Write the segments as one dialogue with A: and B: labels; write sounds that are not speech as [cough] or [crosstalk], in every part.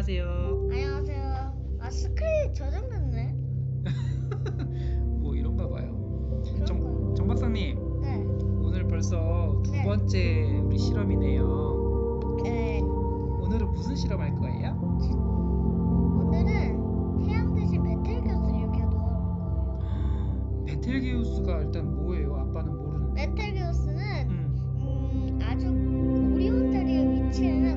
A: 안녕하세요.
B: 안녕하세요. 아 스크린 저장됐네. [laughs]
A: 뭐 이런가 봐요. 정? 정 박사님,
B: 네.
A: 오늘 벌써 두
B: 네.
A: 번째 우리 실험이네요.
B: 네.
A: 오늘은 무슨 실험 할 거예요?
B: 오늘은 태양 대신 베텔기우스를 이렇게 넣어볼 거예요.
A: 베텔게우스가 일단 뭐예요? 아빠는 모르는데.
B: 베텔기우스는
A: 음.
B: 음, 아주 오리온 자리에 위치하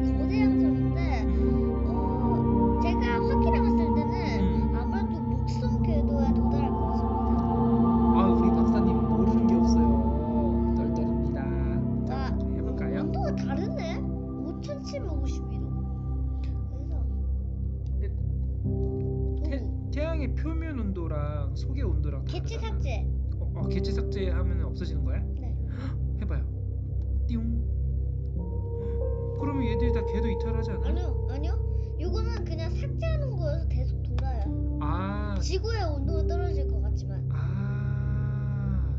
A: 하지 않아요?
B: 아니요, 아니요. 이거는 그냥 삭제하는 거여서 계속 돌아요.
A: 아,
B: 지구의 온도가 떨어질 것 같지만
A: 아,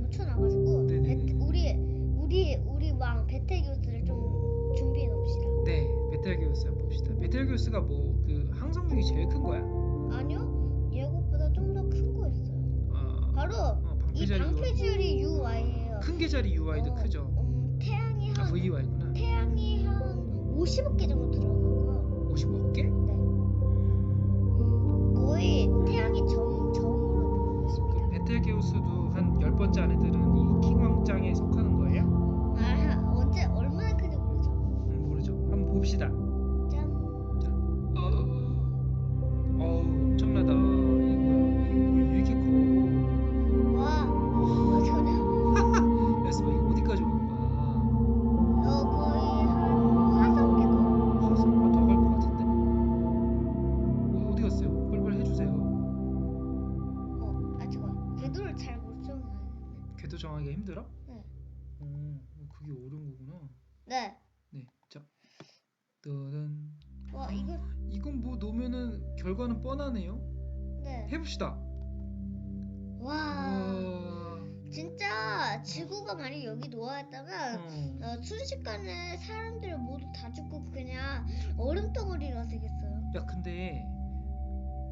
B: 멈춰놔가지고
A: 네네네.
B: 베- 우리 우리 우리 왕 베텔기우스를 좀 준비해 놓읍시다.
A: 네, 베텔게우스 한번 봅시다. 베텔게우스가 뭐 그 항성 중에 제일 큰 거야?
B: 아니요, 얘것보다 좀 더 큰 거였어요.
A: 어,
B: 바로
A: 어,
B: 이
A: 방패자리
B: 방패줄이 UY예요.
A: 큰 계절이 UI도
B: 어,
A: 크죠.
B: 음, 태양이
A: 아,
B: 한
A: VY구나.
B: 태양이 한 50억 개 정도 들어가고요.
A: 55개?
B: 네.
A: 어, 그게 어려운 거구나.
B: 네.
A: 네, 자, 떠든.
B: 와 이거
A: 이건 뭐 놓으면은 결과는 뻔하네요.
B: 네.
A: 해봅시다.
B: 와.
A: 와,
B: 진짜 지구가 만약 여기 놓아있다면
A: 어,
B: 어, 순식간에 사람들 모두 다 죽고 그냥 얼음 덩어리가 되겠어요.
A: 야 근데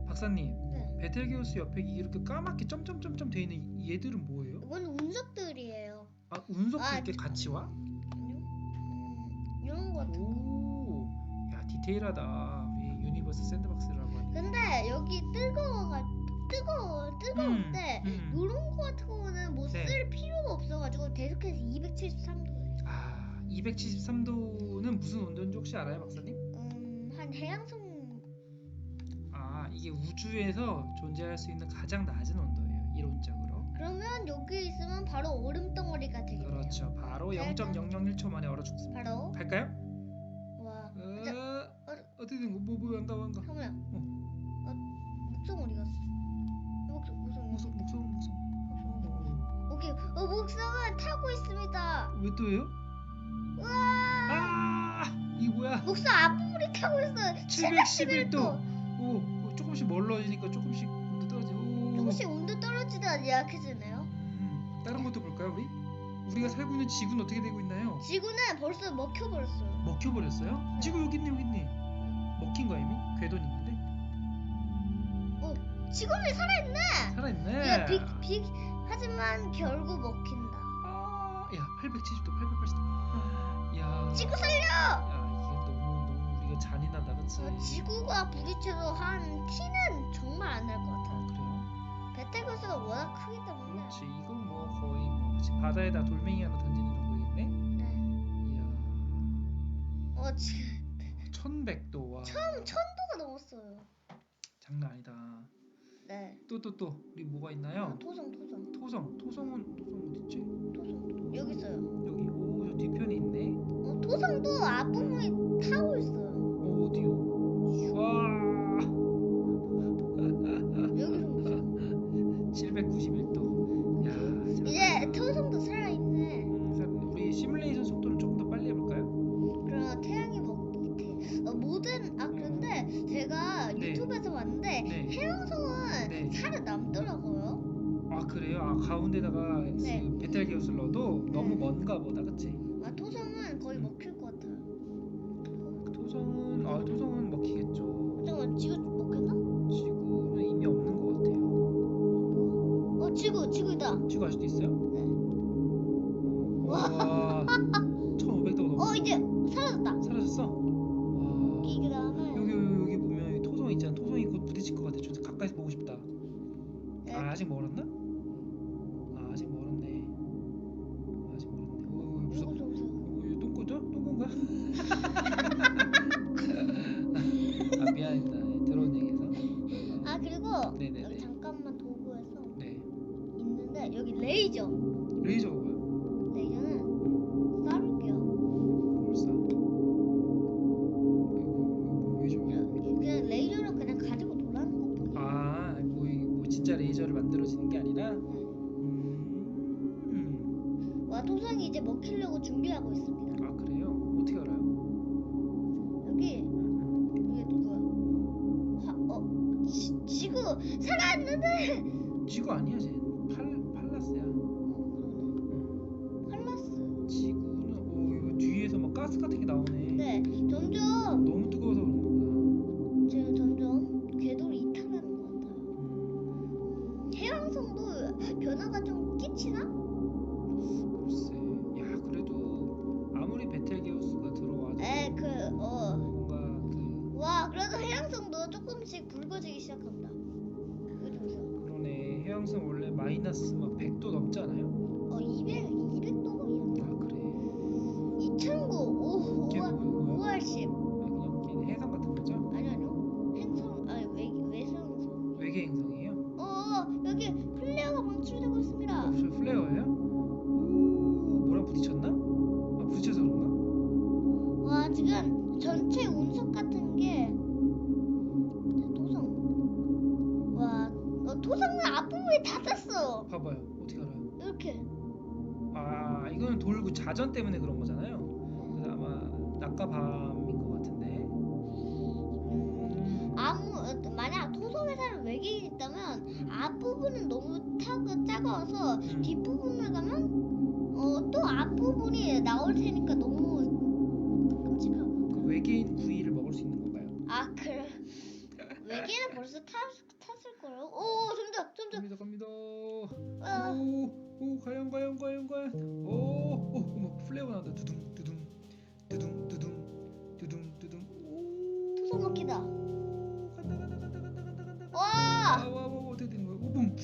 A: 박사님,
B: 네.
A: 베텔게우스 옆에 이렇게 까맣게 점점점점 돼 있는 이- 얘들은 뭐예요?
B: 이건 운석들이에요.
A: 아 운석도
B: 아,
A: 이렇게 같이 와?
B: 아니요? 음, 이런 거 같은 거.
A: 오, 야 디테일하다. 우리 유니버스 샌드박스라고 하니까.
B: 근데 여기 뜨거워가 뜨거워 뜨거운데
A: 음, 음.
B: 이런 거 같은 거는 뭐
A: 네.
B: 쓸 필요가 없어가지고 계속해서 273도예요.
A: 아, 273도는 무슨 온도인지 혹시 알아요, 박사님?
B: 음, 한 해양성
A: 아, 이게 우주에서 존재할 수 있는 가장 낮은
B: 그러면 여기 있으면 바로 얼음 덩어리가 되겠네요.
A: 그렇죠. 바로
B: 자, 일단-
A: 0.001초 만에 얼어 죽습니다.
B: 바로
A: 갈까요?
B: 와
A: 어,
B: 자,
A: 어떻게 된 거? 뭐, 뭐, 안가, 안가.
B: 잠깐만. 어, 목성 어디 갔어? 목성 목성
A: 목성, 목성, 목성.
B: 오케이. 어 목성은 타고 있습니다.
A: 왜 또예요?
B: 우와.
A: 아, 이 뭐야?
B: 목성 앞부분이 타고 있어요.
A: 711도. 오, 어, 조금씩 멀어지니까 조금씩.
B: 조금씩 온도 떨어지다 약해지네요.
A: 음, 다른 것도 볼까요, 우리? 우리가 살고 있는 지구는 어떻게 되고 있나요?
B: 지구는 벌써 먹혀버렸어요.
A: 먹혀버렸어요? 지구 여기 있네, 여기 있네. 먹힌 거야 이미? 궤도는 있는데.
B: 지구는 살아있네.
A: 살아있네.
B: 야, 빅, 빅. 하지만 결국 먹힌다.
A: 아, 야, 870도, 880도. 야.
B: 지구 살려!
A: 야, 이게 너무 너무 우리가 잔인하다, 그치?
B: 어, 지구가 부딪혀서 한 티는 정말 안 날것
A: 아,
B: 같아요.
A: 그래 요?
B: 베텔거스가 워낙 크기 때문에.
A: 그렇지. 이건 뭐 거의 뭐 그치, 바다에다 돌멩이 하나 던지는 정도겠네.
B: 네.
A: 이야.
B: 어, 지금
A: 1100도 와.
B: 처음 천도가 넘었어요.
A: 장난 아니다.
B: 네.
A: 또 또 또 우리 뭐가 있나요?
B: 토성, 토성,
A: 토성. 토성은 토성 어디 있지?
B: 토성. 여기 있어요.
A: 여기. 오, 저 뒤편에 있네.
B: 어, 토성도 앞부분이 타고 있어요.
A: 어, 어디요?
B: 데다가 네. 그 배탈
A: 기옷을
B: 넣어도
A: 너무 네. 먼가 보다, 그치?
B: 아 토성은 거의 음.
A: 먹힐 것 같아요. 토성은, 아 토성은 먹히겠죠. 잠깐만 지구
B: 먹혔나? 지구는 이미 없는 것 같아요. 어 지구 지구다. 지구 아직도 있어요?
A: 네
B: 와 1500도가 넘어 어
A: 이제
B: 사라졌다 사라졌어? 토성이 곧
A: 부딪힐 것 같아. 저 가까이서 보고 싶다.
B: 네.
A: 아, 아직 멀었나? 잠깐만 도구에서
B: 네.
A: 있는데 여기
B: 레이저. 레이저
A: 뭐야?
B: 레이저는 쏴볼게요.
A: 뭘싸 레이저. 그냥 레이저를 그냥 가지고 놀라는 것뿐이에요. 아, 뭐, 뭐 진짜 레이저를 만들어지는 게 아니라. 음.
B: 와 토성이 이제 먹히려고 준비하고 있습니다.
A: 아 그래요? 어떻게 알아?
B: 살아있는데.
A: 음. 지구 아니야 쟤 팔, 팔라스야
B: 어. 팔라스.
A: 지구는 오 이거 뒤에서 막 가스 같은 게 나오네
B: 네, 점점
A: 너무 뜨거워서 그런 거보다
B: 지금 점점 궤도를 이탈하는 것 같아요.
A: 음,
B: 음, 해왕성도 변화가 좀 끼치나?
A: 글쎄 야 그래도 아무리 베텔게우스가 들어와도
B: 에, 그, 어.
A: 뭔가 그
B: 와, 그래도 해왕성도 조금씩 붉어지기 시작한다.
A: 해양성 원래 마이너스 막 100도 넘지 않아요?
B: 어, 200, 200도이란다.
A: 아 그래
B: 2009, 5,
A: 이게
B: 5월,
A: 뭐야, 뭐야?
B: 5월 10.
A: 그냥 걔는 해성 같은 거죠?
B: 아니, 아니요. 행성, 아니, 외, 외성성.
A: 외계 행성이에요?
B: 어, 여기 플레어가 방출되고 있습니다.
A: 어, 저 플레어예요? 오 뭐랑 부딪혔나? 아 부딪혀서 그런가?
B: 와, 지금 전체 운석 같은 게 탔어.
A: 봐봐요 어떻게 알아요?
B: 이렇게.
A: 아 이거는 돌고 자전 때문에 그런 거잖아요 그래서 아마 낮과 밤인 것 같은데
B: 음, 아무 어, 만약 사는 외계인이 있다면 앞부분은 너무 타고 작아서
A: 음.
B: 뒷부분을 가면 어, 또 앞부분이 나올 테니까 너무 끔찍하고.
A: 그 외계인 구이를 먹을 수 있는 건가요?
B: 아, 그래. [laughs] 외계인은 벌써 탔, 탔을 거요. 오, 점점 점점.
A: 갑니다 갑니다
B: 아,
A: 오, 오 과연 과연 과연 과연 오, 오, 뭐 플레어 나온다 두둥 두둥 두둥 두둥 두둥 두둥 오
B: 토성 먹히다.
A: 간다 간다 간다 간다 간다 간다
B: 와!
A: 와와 와 어떻게 되는 거야 오붐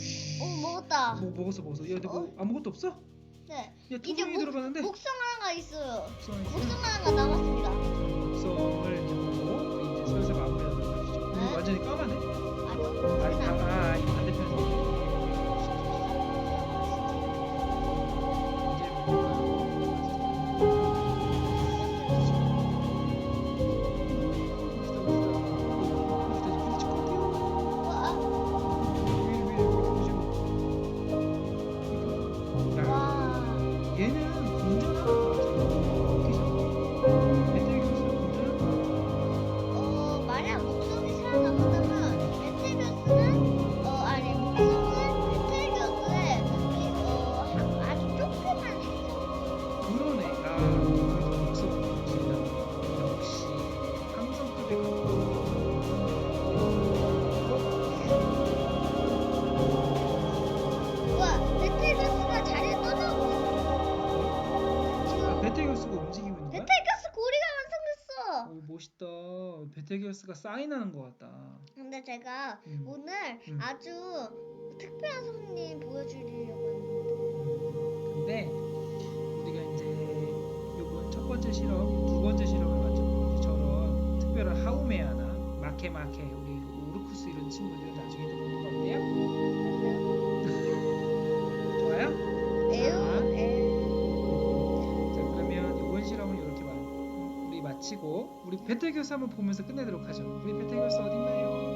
B: 오, 먹었다.
A: 뭐 먹었어 먹었어 야 근데 뭐 아무것도 없어?
B: 네.
A: 야
B: 이제
A: 토종이
B: 목-
A: 들어가는데
B: 목성 하나가 있어요.
A: 목성이?
B: 목성 하나가 남았습니다.
A: 목성을 보고 우리 이제 슬슬 마무리하도록 하시죠
B: 네.
A: 완전히 까마네 멋있다. 배틀기어스가 사인하는 것 같다.
B: 근데 제가
A: 음.
B: 오늘
A: 음.
B: 아주 특별한 손님 보여드리려고 했는데
A: 근데 우리가 이제 요번 첫 번째 실험, 두 번째 실험을 마쳤고 이제 저런 특별한 하우메아나 마케마케 우리 오르쿠스 이런 친구들 마치고 우리 배틀 교수 한번 보면서 끝내도록 하죠. 우리 배틀 교수 어딨나요?